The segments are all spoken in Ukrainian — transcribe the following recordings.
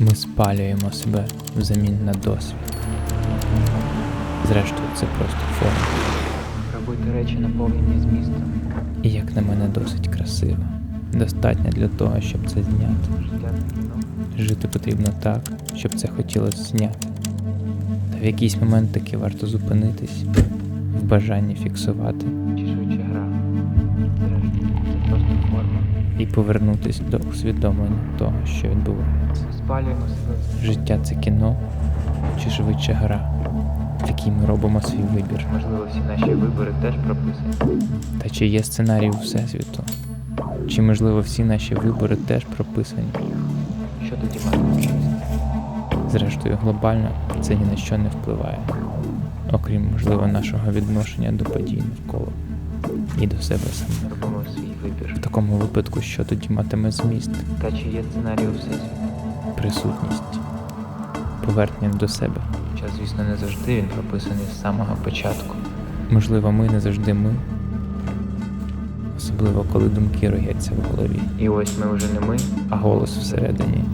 Ми спалюємо себе взамін на досвід. Зрештою, це просто форма. Робити речі наповнені змістом. І як на мене досить красиво. Достатньо для того, щоб це зняти. Жити потрібно так, щоб це хотілося зняти. Та в якийсь момент таки варто зупинитись в бажанні фіксувати швидше гра. Зрештою, це просто форма. і повернутись до усвідомлення того, що відбувається. Спалюємо себе. Життя це кіно чи швидше гра, в якій ми робимо свій вибір. Можливо, всі наші вибори теж прописані. Та чи є сценарій у Всесвіту? Чи можливо всі наші вибори теж прописані? Що тоді місце? Зрештою, глобально це ні на що не впливає, окрім можливо нашого відношення до подій навколо і до себе самих. Робимо свій вибір. В такому випадку, що тоді матиме зміст, Та чи є сценарій у всесвіті? Присутність, повернення до себе. Хоча, звісно, не завжди він прописаний з самого початку. Можливо, ми не завжди ми, особливо коли думки рояться в голові, І ось ми вже не ми, а голос всередині,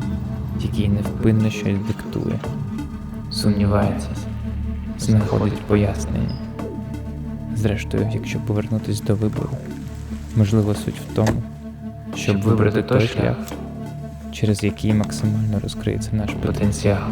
який невпинно щось диктує, сумнівається, знаходить пояснення. Зрештою, якщо повернутися до вибору, можливо, суть в тому, щоб вибрати той шлях, через який максимально розкриється наш потенціал.